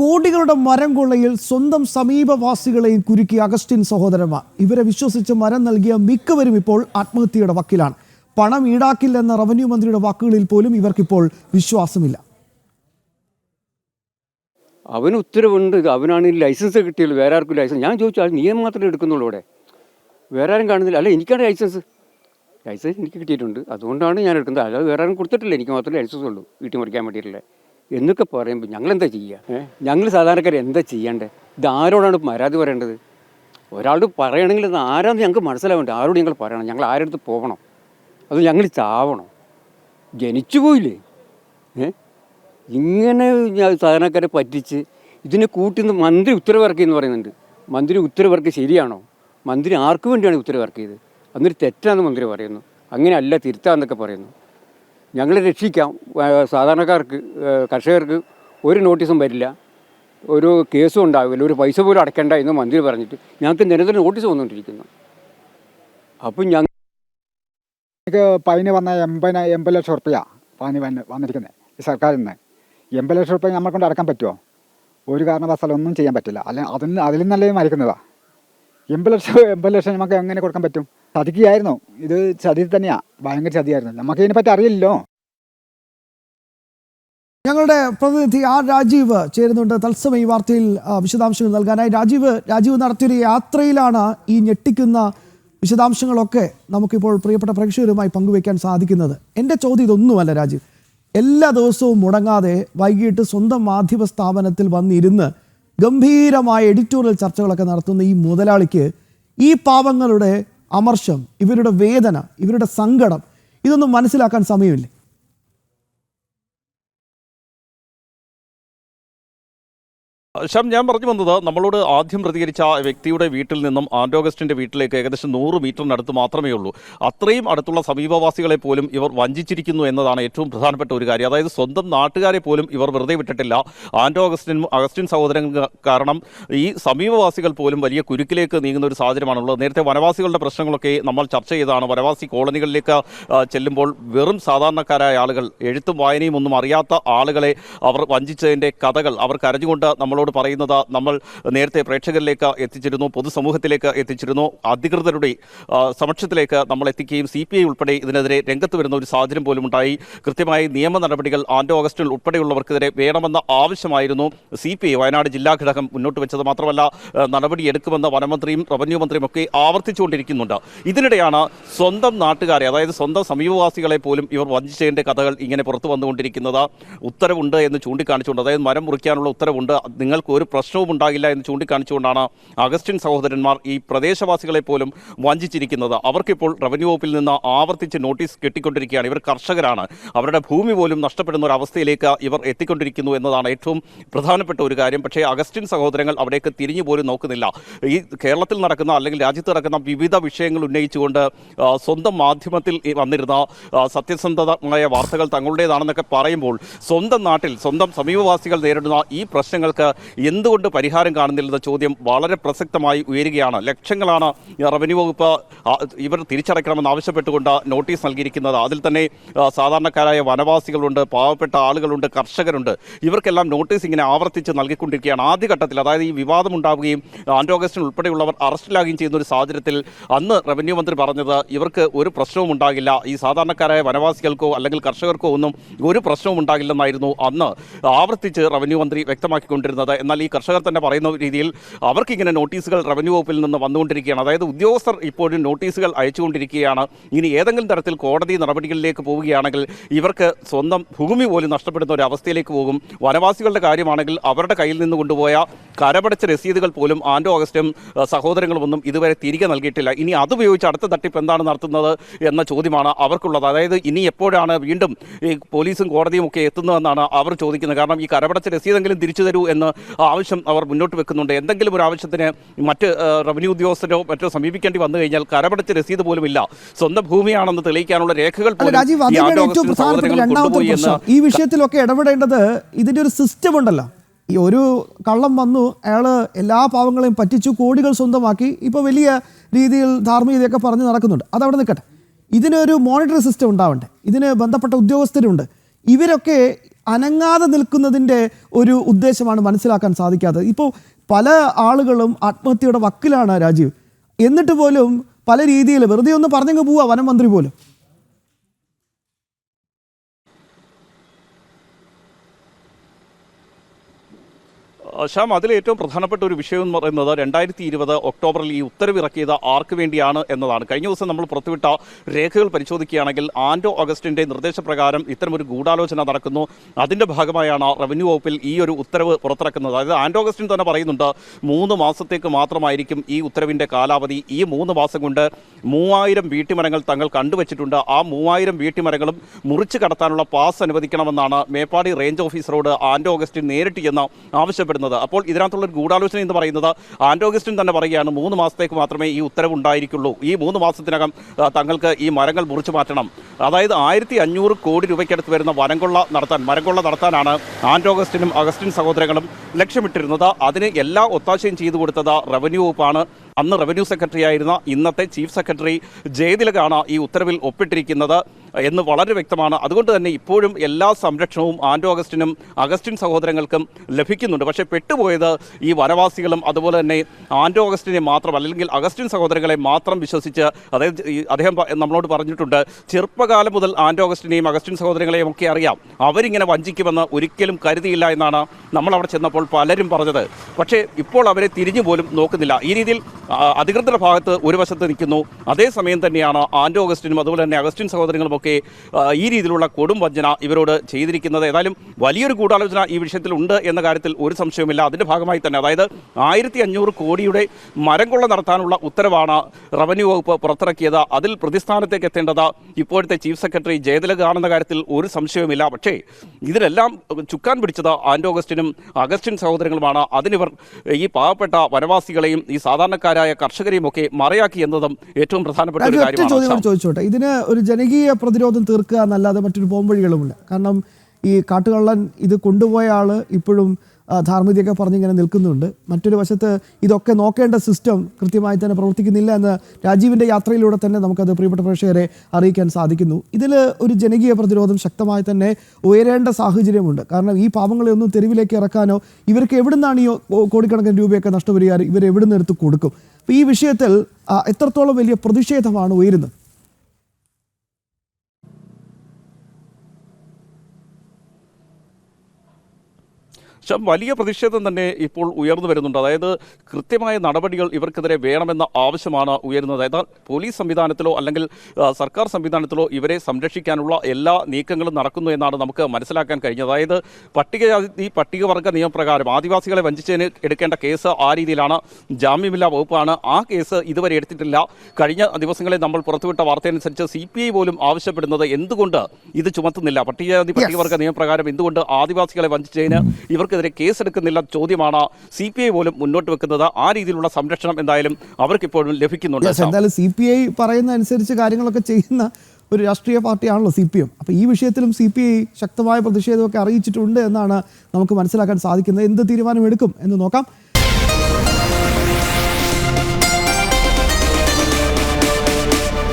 കോടികളുടെ മരം കൊള്ളയിൽ സ്വന്തം സമീപവാസികളെയും കുരുക്കി അഗസ്റ്റിൻ സഹോദരന്മാർ. ഇവരെ വിശ്വസിച്ച് മരം നൽകിയ മിക്കവരും ഇപ്പോൾ ആത്മഹത്യയുടെ വക്കിലാണ്. പണം ഈടാക്കില്ലെന്ന റവന്യൂ മന്ത്രിയുടെ വാക്കുകളിൽ പോലും ഇവർക്കിപ്പോൾ വിശ്വാസമില്ല. അവന് ഉത്തരവുണ്ട്. അവനാണ് ലൈസൻസ് കിട്ടിയത്. വേറെ ആർക്കും ലൈസൻസ് ഞാൻ ചോദിച്ചു അത് നിയമം മാത്രമേ എടുക്കുന്നുള്ളൂ ഇവിടെ വേറെ ആരും കാണുന്നില്ല. അല്ല എനിക്കാണ് ലൈസൻസ് ലൈസൻസ് എനിക്ക് കിട്ടിയിട്ടുണ്ട്. അതുകൊണ്ടാണ് ഞാൻ എടുക്കുന്നത്. അല്ലാതെ വേറെ ആരും കൊടുത്തിട്ടില്ല. എനിക്ക് മാത്രമേ ലൈസൻസ് ഉള്ളൂ. വീട്ടിൽ മുറിക്കാൻ വേണ്ടിയിട്ടില്ല എന്നൊക്കെ പറയുമ്പോൾ ഞങ്ങൾ എന്താ ചെയ്യുക ഞങ്ങൾ സാധാരണക്കാർ എന്താ ചെയ്യേണ്ടത് ഇത് ആരോടാണ് പരാതി പറയേണ്ടത്? ഒരാളോട് പറയണമെങ്കിൽ ഇത് ആരാന്ന് ഞങ്ങൾക്ക് മനസ്സിലാവേണ്ട? ആരോട് ഞങ്ങൾ പറയണം? ഞങ്ങൾ ആരടുത്ത് പോകണം അത് ഞങ്ങൾ ചാവണം. ജനിച്ചു പോയില്ലേ? ഇങ്ങനെ സാധാരണക്കാരെ പറ്റിച്ച് ഇതിനെ കൂട്ടിന്ന് മന്ത്രി ഉത്തരവിറക്കി എന്ന് പറയുന്നുണ്ട്. മന്ത്രി ഉത്തരവിറക്കി ശരിയാണോ? മന്ത്രി ആർക്ക് വേണ്ടിയാണ് ഉത്തരവിറക്കിയത്? അന്നൊരു തെറ്റാന്ന് മന്ത്രി പറയുന്നു. അങ്ങനെയല്ല തിരുത്താന്നൊക്കെ പറയുന്നു. ഞങ്ങളെ രക്ഷിക്കാം. സാധാരണക്കാർക്ക് കർഷകർക്ക് ഒരു നോട്ടീസും വരില്ല. ഒരു കേസും ഉണ്ടാവില്ല. ഒരു പൈസ പോലും അടയ്ക്കേണ്ട എന്ന് മന്ത്രി പറഞ്ഞിട്ട് ഞങ്ങൾക്ക് നിരന്തരം നോട്ടീസ് വന്നുകൊണ്ടിരിക്കുന്നു. അപ്പം ഞങ്ങൾ പൈന് വന്ന എൺപത് എൺപത് ലക്ഷം റുപ്യ പതിന് വന്ന് വന്നിരിക്കുന്നത് ഈ സർക്കാരിൽ നിന്ന് എൺപത് ലക്ഷം റുപ്യ നമ്മളെ കൊണ്ട് അടക്കാൻ പറ്റുമോ ഒരു കാരണവശാലും ഒന്നും ചെയ്യാൻ പറ്റില്ല. അല്ലെ അതിന് അതിൽ നിന്നല്ലേ മരിക്കുന്നതാണ് എൺപത് ലക്ഷം എൺപത് ലക്ഷം നമുക്ക് എങ്ങനെ കൊടുക്കാൻ പറ്റും? ചതിക്കുകയായിരുന്നു. ഇത് ചതി തന്നെയാ. ഭയങ്കര ചതിയായിരുന്നു. നമുക്ക് ഇതിനെപ്പറ്റി അറിയില്ലല്ലോ. ഞങ്ങളുടെ പ്രതിനിധി ആർ രാജീവ് ചേരുന്നുണ്ട്. തത്സമയ ഈ വാർത്തയിൽ വിശദാംശങ്ങൾ നൽകാനായി. രാജീവ് രാജീവ് നടത്തിയൊരു യാത്രയിലാണ് ഈ ഞെട്ടിക്കുന്ന വിശദാംശങ്ങളൊക്കെ നമുക്കിപ്പോൾ പ്രിയപ്പെട്ട പ്രേക്ഷകരുമായി പങ്കുവയ്ക്കാൻ സാധിക്കുന്നത്. എന്റെ ചോദ്യം ഇതൊന്നുമല്ല രാജീവ്. എല്ലാ ദിവസവും മുടങ്ങാതെ വൈകിട്ട് സ്വന്തം മാധ്യമ സ്ഥാപനത്തിൽ വന്നിരുന്ന് ഗംഭീരമായ എഡിറ്റോറിയൽ ചർച്ചകളൊക്കെ നടത്തുന്ന ഈ മുതലാളിക്ക് ഈ പാവങ്ങളുടെ അമർഷം ഇവരുടെ വേദന ഇവരുടെ സങ്കടം ഇതൊന്നും മനസ്സിലാക്കാൻ സമയമില്ലേ. ശ്യാം ഞാൻ പറഞ്ഞു വന്നത് നമ്മളോട് ആദ്യം പ്രതികരിച്ച വ്യക്തിയുടെ വീട്ടിൽ നിന്നും ആൻഡോഗസ്റ്റിന്റെ വീട്ടിലേക്ക് ഏകദേശം നൂറ് മീറ്ററിനടുത്ത് മാത്രമേ ഉള്ളൂ. അത്രയും അടുത്തുള്ള സമീപവാസികളെ പോലും ഇവർ വഞ്ചിച്ചിരിക്കുന്നു എന്നതാണ് ഏറ്റവും പ്രധാനപ്പെട്ട ഒരു കാര്യം. അതായത് സ്വന്തം നാട്ടുകാരെ പോലും ഇവർ വെറുതെ വിട്ടിട്ടില്ല. ആൻഡോ അഗസ്റ്റിൻ സഹോദരൻ കാരണം ഈ സമീപവാസികൾ പോലും വലിയ കുരുക്കിലേക്ക് നീങ്ങുന്ന ഒരു സാഹചര്യമാണുള്ളത്. നേരത്തെ വനവാസികളുടെ പ്രശ്നങ്ങളൊക്കെ നമ്മൾ ചർച്ച ചെയ്താണ് വനവാസി കോളനികളിലേക്ക് ചെല്ലുമ്പോൾ വെറും സാധാരണക്കാരായ ആളുകൾ എഴുത്തും വായനയും ഒന്നും അറിയാത്ത ആളുകളെ അവർ വഞ്ചിച്ചതിന്റെ കഥകൾ അവർ കരഞ്ഞുകൊണ്ട് നമ്മളോട് പറയുന്നത് നമ്മൾ നേരത്തെ പ്രേക്ഷകരിലേക്ക് എത്തിച്ചിരുന്നു പൊതുസമൂഹത്തിലേക്ക് എത്തിച്ചിരുന്നു. അധികൃതരുടെ സമക്ഷത്തിലേക്ക് നമ്മൾ എത്തിക്കുകയും സി പി ഐ ഉൾപ്പെടെ ഇതിനെതിരെ രംഗത്ത് വരുന്ന ഒരു സാഹചര്യം പോലും ഉണ്ടായി. കൃത്യമായി നിയമ നടപടികൾ ആൻഡോ ഓഗസ്റ്റിൽ ഉൾപ്പെടെയുള്ളവർക്കെതിരെ വേണമെന്ന ആവശ്യമായിരുന്നു. സി പി ഐ വയനാട് ജില്ലാ ഘടകം മുന്നോട്ട് വെച്ചത് മാത്രമല്ല നടപടി നടപടിയെടുക്കുമെന്ന് വനമന്ത്രിയും റവന്യൂ മന്ത്രിയും ഒക്കെ ആവർത്തിച്ചുകൊണ്ടിരിക്കുന്നുണ്ട്. ഇതിനിടെയാണ് സ്വന്തം നാട്ടുകാരെ അതായത് സ്വന്തം സമീപവാസികളെ പോലും ഇവർ വഞ്ചിച്ചതിന്റെ കഥകൾ ഇങ്ങനെ പുറത്തു വന്നുകൊണ്ടിരിക്കുന്നത്. ഉത്തരവുണ്ട് എന്ന് ചൂണ്ടിക്കാണിച്ചുകൊണ്ട് അതായത് മരം മുറിക്കാനുള്ള ഉത്തരവുണ്ട്. നിങ്ങൾക്ക് ഒരു പ്രശ്നവും ഉണ്ടാകില്ല എന്ന് ചൂണ്ടിക്കാണിച്ചുകൊണ്ടാണ് അഗസ്റ്റിൻ സഹോദരന്മാർ ഈ പ്രദേശവാസികളെ പോലും വഞ്ചിച്ചിരിക്കുന്നത്. അവർക്കിപ്പോൾ റവന്യൂ വകുപ്പിൽ നിന്ന് ആവർത്തിച്ച് നോട്ടീസ് കിട്ടിക്കൊണ്ടിരിക്കുകയാണ്. ഇവർ കർഷകരാണ്. അവരുടെ ഭൂമി പോലും നഷ്ടപ്പെടുന്ന ഒരു അവസ്ഥയിലേക്ക് ഇവർ എത്തിക്കൊണ്ടിരിക്കുന്നു എന്നതാണ് ഏറ്റവും പ്രധാനപ്പെട്ട ഒരു കാര്യം. പക്ഷേ അഗസ്റ്റിൻ സഹോദരങ്ങൾ അവിടേക്ക് തിരിഞ്ഞു പോലും നോക്കുന്നില്ല. ഈ കേരളത്തിൽ നടക്കുന്ന അല്ലെങ്കിൽ രാജ്യത്ത് നടക്കുന്ന വിവിധ വിഷയങ്ങൾ ഉന്നയിച്ചുകൊണ്ട് സ്വന്തം മാധ്യമത്തിൽ വന്നിരുന്ന സത്യസന്ധമായ വാർത്തകൾ തങ്ങളുടേതാണെന്നൊക്കെ പറയുമ്പോൾ സ്വന്തം നാട്ടിൽ സ്വന്തം സമീപവാസികൾ നേരിടുന്ന ഈ പ്രശ്നങ്ങൾക്ക് എന്തുകൊണ്ട് പരിഹാരം കാണുന്നില്ലെന്ന ചോദ്യം വളരെ പ്രസക്തമായി ഉയരുകയാണ്. ലക്ഷങ്ങളാണ് റവന്യൂ വകുപ്പ് ഇവർ തിരിച്ചടയ്ക്കണമെന്ന് ആവശ്യപ്പെട്ടുകൊണ്ട് നോട്ടീസ് നൽകിയിരിക്കുന്നത്. അതിൽ തന്നെ സാധാരണക്കാരായ വനവാസികളുണ്ട് പാവപ്പെട്ട ആളുകളുണ്ട് കർഷകരുണ്ട്. ഇവർക്കെല്ലാം നോട്ടീസ് ഇങ്ങനെ ആവർത്തിച്ച് നൽകിക്കൊണ്ടിരിക്കുകയാണ്. ആദ്യഘട്ടത്തിൽ അതായത് ഈ വിവാദം ഉണ്ടാവുകയും ആൻഡോ ഉൾപ്പെടെയുള്ളവർ അറസ്റ്റിലാകുകയും ചെയ്യുന്ന ഒരു സാഹചര്യത്തിൽ അന്ന് റവന്യൂ മന്ത്രി പറഞ്ഞത് ഇവർക്ക് ഒരു പ്രശ്നവും ഉണ്ടാകില്ല. ഈ സാധാരണക്കാരായ വനവാസികൾക്കോ അല്ലെങ്കിൽ കർഷകർക്കോ ഒന്നും ഒരു പ്രശ്നവും ഉണ്ടാകില്ലെന്നായിരുന്നു അന്ന് ആവർത്തിച്ച് റവന്യൂ മന്ത്രി വ്യക്തമാക്കിക്കൊണ്ടിരുന്നത്. എന്നാൽ ഈ കർഷകർ തന്നെ പറയുന്ന രീതിയിൽ അവർക്കിങ്ങനെ നോട്ടീസുകൾ റവന്യൂ വകുപ്പിൽ നിന്ന് വന്നുകൊണ്ടിരിക്കുകയാണ്. അതായത് ഉദ്യോഗസ്ഥർ ഇപ്പോഴും നോട്ടീസുകൾ അയച്ചുകൊണ്ടിരിക്കുകയാണ്. ഇനി ഏതെങ്കിലും തരത്തിൽ കോടതി നടപടികളിലേക്ക് പോവുകയാണെങ്കിൽ ഇവർക്ക് സ്വന്തം ഭൂമി പോലും നഷ്ടപ്പെടുന്ന ഒരു അവസ്ഥയിലേക്ക് പോകും. വനവാസികളുടെ കാര്യമാണെങ്കിൽ അവരുടെ കയ്യിൽ നിന്ന് കൊണ്ടുപോയ കരപടച്ച രസീതുകൾ പോലും ആൻഡോ ഓഗസ്റ്റും സഹോദരങ്ങളും ഒന്നും ഇതുവരെ തിരികെ നൽകിയിട്ടില്ല. ഇനി അതുപയോഗിച്ച് അടുത്ത തട്ടിപ്പ് എന്താണ് നടത്തുന്നത് എന്ന ചോദ്യമാണ് അവർക്കുള്ളത്. അതായത് ഇനി എപ്പോഴാണ് വീണ്ടും ഈ പോലീസും കോടതിയും ഒക്കെ എത്തുന്നതെന്നാണ് അവർ ചോദിക്കുന്നത്. കാരണം ഈ കരപടച്ച രസീതെങ്കിലും തിരിച്ചു തരൂ എന്ന് ആവശ്യം അവർ മുന്നോട്ട് വെക്കുന്നുണ്ട്. എന്തെങ്കിലും ഒരു ആവശ്യത്തിന് മറ്റ് റവന്യൂ ഉദ്യോഗസ്ഥരോ മറ്റോ സമീപിക്കേണ്ടി വന്നു കഴിഞ്ഞാൽ കരപടച്ച രസീത് പോലും ഇല്ല. സ്വന്തം ഭൂമിയാണെന്ന് തെളിയിക്കാനുള്ള രേഖകൾ ഈ വിഷയത്തിലൊക്കെ ഇടപെടേണ്ടത് ഇതിന്റെ ഒരു സിസ്റ്റം ഉണ്ടല്ലോ. ഈ ഒരു കള്ളം വന്നു അയാൾ എല്ലാ പാവങ്ങളെയും പറ്റിച്ചു കോടികൾ സ്വന്തമാക്കി ഇപ്പോൾ വലിയ രീതിയിൽ ധാർമ്മികതയൊക്കെ പറഞ്ഞ് നടക്കുന്നുണ്ട്. അതവിടെ നിൽക്കട്ടെ. ഇതിനൊരു മോണിറ്ററി സിസ്റ്റം ഉണ്ടാവണ്ടേ? ഇതിന് ബന്ധപ്പെട്ട ഉദ്യോഗസ്ഥരുണ്ട്. ഇവരൊക്കെ അനങ്ങാതെ നിൽക്കുന്നതിന്റെ ഒരു ഉദ്ദേശമാണ് മനസ്സിലാക്കാൻ സാധിക്കാത്തത്. ഇപ്പോൾ പല ആളുകളും ആത്മഹത്യയുടെ വക്കിലാണ് രാജീവ്. എന്നിട്ട് പോലും പല രീതിയിൽ വെറുതെ ഒന്ന് പറഞ്ഞങ്ങ് പോവാ വനം മന്ത്രി പോലും. ശ്യാം അതിൽ ഏറ്റവും പ്രധാനപ്പെട്ട ഒരു വിഷയം എന്ന് പറയുന്നത് രണ്ടായിരത്തി ഇരുപത് ഒക്ടോബറിൽ ഈ ഉത്തരവിറക്കിയത് ആർക്ക് വേണ്ടിയാണ് എന്നതാണ്. കഴിഞ്ഞ ദിവസം നമ്മൾ പുറത്തുവിട്ട രേഖകൾ പരിശോധിക്കുകയാണെങ്കിൽ ആൻഡോ ഓഗസ്റ്റിന്റെ നിർദ്ദേശപ്രകാരം ഇത്തരമൊരു ഗൂഢാലോചന നടക്കുന്നു. അതിന്റെ ഭാഗമായാണ് റവന്യൂ വകുപ്പിൽ ഈ ഒരു ഉത്തരവ് പുറത്തിറക്കുന്നത്. അതായത് ആൻഡോ ഓഗസ്റ്റിൻ തന്നെ പറയുന്നുണ്ട് മൂന്ന് മാസത്തേക്ക് മാത്രമായിരിക്കും ഈ ഉത്തരവിന്റെ കാലാവധി. ഈ മൂന്ന് മാസം കൊണ്ട് മൂവായിരം വീട്ടിമരങ്ങൾ തങ്ങൾ കണ്ടുവച്ചിട്ടുണ്ട്. ആ മൂവായിരം വീട്ടിമരങ്ങളും മുറിച്ചു കടത്താനുള്ള പാസ് അനുവദിക്കണമെന്നാണ് മേപ്പാടി റേഞ്ച് ഓഫീസറോട് ആൻഡോ ഓഗസ്റ്റിൻ നേരിട്ട് ചെന്ന് ആവശ്യപ്പെടുന്നത്. അപ്പോൾ ഇതിനകത്തുള്ള ഒരു ഗൂഢാലോചന എന്ന് പറയുന്നത് ആൻഡോഗിസ്റ്റും തന്നെ പറയുകയാണ് മൂന്ന് മാസത്തേക്ക് മാത്രമേ ഈ ഉത്തരവ് ഉണ്ടായിരിക്കുള്ളൂ ഈ മൂന്ന് മാസത്തിനകം തങ്ങൾക്ക് ഈ മരങ്ങൾ മുറിച്ചു മാറ്റണം. അതായത് ആയിരത്തി അഞ്ഞൂറ് കോടി രൂപയ്ക്കടുത്ത് വരുന്ന വനംകൊള്ള നടത്താൻ മരംകൊള്ള നടത്താനാണ് ആൻഡോഗസ്റ്റിനും അഗസ്റ്റിൻ സഹോദരങ്ങളും ലക്ഷ്യമിട്ടിരുന്നത്. അതിന് എല്ലാ ഒത്താശയും ചെയ്തു കൊടുത്തത് റവന്യൂ വകുപ്പാണ്. അന്ന് റവന്യൂ സെക്രട്ടറി ആയിരുന്ന ഇന്നത്തെ ചീഫ് സെക്രട്ടറി ജയതിലകാണ് ഈ ഉത്തരവിൽ ഒപ്പിട്ടിരിക്കുന്നത്. എന്ന് വളരെ വ്യക്തമാണ്. അതുകൊണ്ട് തന്നെ ഇപ്പോഴും എല്ലാ സംരക്ഷണവും ആൻഡോ അഗസ്റ്റിനും അഗസ്റ്റിൻ സഹോദരങ്ങൾക്കും ലഭിക്കുന്നുണ്ട്. പക്ഷേ പെട്ടുപോയത് ഈ വനവാസികളും അതുപോലെ തന്നെ ആൻഡോ അഗസ്റ്റിനെ മാത്രം അല്ലെങ്കിൽ അഗസ്റ്റിൻ സഹോദരങ്ങളെ മാത്രം വിശ്വസിച്ച് അതായത് അദ്ദേഹം നമ്മളോട് പറഞ്ഞിട്ടുണ്ട് ചെറുപ്പകാലം മുതൽ ആൻഡോ അഗസ്റ്റിനെയും അഗസ്റ്റിൻ സഹോദരങ്ങളെയും ഒക്കെ അറിയാം. അവരിങ്ങനെ വഞ്ചിക്കുമെന്ന് ഒരിക്കലും കരുതിയില്ല എന്നാണ് നമ്മൾ അവിടെ ചെന്നപ്പോൾ പലരും പറഞ്ഞത്. പക്ഷേ ഇപ്പോൾ അവരെ തിരിഞ്ഞു പോലും നോക്കുന്നില്ല. ഈ രീതിയിൽ അധികൃതരുടെ ഭാഗത്ത് ഒരു വശത്ത് നിൽക്കുന്നു. അതേസമയം തന്നെയാണ് ആൻഡോ അഗസ്റ്റിനും അതുപോലെ തന്നെ അഗസ്റ്റിൻ സഹോദരങ്ങളുമൊക്കെ ആ, ഈ രീതിയിലുള്ള കൊടും വഞ്ചന ഇവരോട് ചെയ്തിരിക്കുന്നത്. ഏതായാലും വലിയൊരു കൂടാലോചന ഈ വിഷയത്തിൽ ഉണ്ട് എന്ന കാര്യത്തിൽ ഒരു സംശയവുമില്ല. അതിന്റെ ഭാഗമായി തന്നെ അതായത് ആയിരത്തി അഞ്ഞൂറ് കോടിയുടെ മരം കൊള്ള നടത്താനുള്ള ഉത്തരവാണ് റവന്യൂ വകുപ്പ് പുറത്തിറക്കിയത്. അതിൽ പ്രതിസ്ഥാനത്തേക്ക് എത്തേണ്ടത് ഇപ്പോഴത്തെ ചീഫ് സെക്രട്ടറി ജയതിലകാണെന്ന കാര്യത്തിൽ ഒരു സംശയവുമില്ല. പക്ഷേ ഇതിലെല്ലാം ചുക്കാൻ പിടിച്ചത് ആൻഡോ അഗസ്റ്റിനും അഗസ്റ്റിൻ സഹോദരങ്ങളുമാണ്. അതിനിവർ ഈ പാവപ്പെട്ട വനവാസികളെയും ഈ സാധാരണക്കാരായ കർഷകരെയും ഒക്കെ മറയാക്കി എന്നതും ഏറ്റവും പ്രധാനപ്പെട്ട ഒരു കാര്യമാണ് ചോദിച്ചോട്ടെ. ഇതിന് ഒരു ജനകീയ പ്രതിരോധം തീർക്കുക എന്നല്ലാതെ മറ്റൊരു പോംവഴികളുമില്ല. കാരണം ഈ കാട്ടുകള്ളൻ ഇത് കൊണ്ടുപോയ ആൾ ഇപ്പോഴും ധാർമ്മികതയൊക്കെ പറഞ്ഞിങ്ങനെ നിൽക്കുന്നുണ്ട്. മറ്റൊരു വശത്ത് ഇതൊക്കെ നോക്കേണ്ട സിസ്റ്റം കൃത്യമായി തന്നെ പ്രവർത്തിക്കുന്നില്ല എന്ന് രാജീവിന്റെ യാത്രയിലൂടെ തന്നെ നമുക്കത് പ്രിയപ്പെട്ട പ്രേക്ഷകരെ അറിയിക്കാൻ സാധിക്കുന്നു. ഇതിൽ ഒരു ജനകീയ പ്രതിരോധം ശക്തമായി തന്നെ ഉയരേണ്ട സാഹചര്യമുണ്ട്. കാരണം ഈ പാവങ്ങളെ ഒന്നും തെരുവിലേക്ക് ഇറക്കാനോ ഇവർക്ക് എവിടുന്നാണ് ഈ കോടിക്കണക്കിന് രൂപയൊക്കെ നഷ്ടപരിഹാരം ഇവർ എവിടുന്ന് എടുത്ത് കൊടുക്കും? അപ്പോൾ ഈ വിഷയത്തിൽ എത്രത്തോളം വലിയ പ്രതിഷേധമാണ് ഉയരുന്നത്? പക്ഷെ വലിയ പ്രതിഷേധം തന്നെ ഇപ്പോൾ ഉയർന്നു വരുന്നുണ്ട്. അതായത് കൃത്യമായ നടപടികൾ ഇവർക്കെതിരെ വേണമെന്ന ആവശ്യമാണ് ഉയരുന്നത്. അതായത് പോലീസ് സംവിധാനത്തിലോ അല്ലെങ്കിൽ സർക്കാർ സംവിധാനത്തിലോ ഇവരെ സംരക്ഷിക്കാനുള്ള എല്ലാ നീക്കങ്ങളും നടക്കുന്നു എന്നാണ് നമുക്ക് മനസ്സിലാക്കാൻ കഴിഞ്ഞത്. അതായത് പട്ടികജാതി പട്ടികവർഗ നിയമപ്രകാരം ആദിവാസികളെ വഞ്ചിച്ചതിന് എടുക്കേണ്ട കേസ് ആ രീതിയിലാണ് ജാമ്യമില്ലാ വകുപ്പാണ്. ആ കേസ് ഇതുവരെ എടുത്തിട്ടില്ല. കഴിഞ്ഞ ദിവസങ്ങളിൽ നമ്മൾ പുറത്തുവിട്ട വാർത്തയനുസരിച്ച് സി പി ഐ പോലും ആവശ്യപ്പെടുന്നത് എന്തുകൊണ്ട് ഇത് ചുമത്തുന്നില്ല? പട്ടികജാതി പട്ടികവർഗ നിയമപ്രകാരം എന്തുകൊണ്ട് ആദിവാസികളെ വഞ്ചിച്ചതിന് ഇവർക്കെതിരെ കേസെടുക്കുന്നില്ല ചോദ്യമാണ് സി പി ഐ പോലും മുന്നോട്ട് വെക്കുന്നത്. ആ രീതിയിലുള്ള സംരക്ഷണം എന്തായാലും അവർക്കിപ്പോഴും ലഭിക്കുന്നുണ്ട് എന്തായാലും സി പി ഐ പറയുന്ന അനുസരിച്ച് കാര്യങ്ങളൊക്കെ ചെയ്യുന്ന ഒരു രാഷ്ട്രീയ പാർട്ടിയാണല്ലോ സി പി എം. അപ്പോൾ ഈ വിഷയത്തിലും സി പി ഐ ശക്തമായ പ്രതിഷേധമൊക്കെ അറിയിച്ചിട്ടുണ്ട് എന്നാണ് നമുക്ക് മനസ്സിലാക്കാൻ സാധിക്കുന്നത്. എന്ത് തീരുമാനം എടുക്കും എന്ന് നോക്കാം.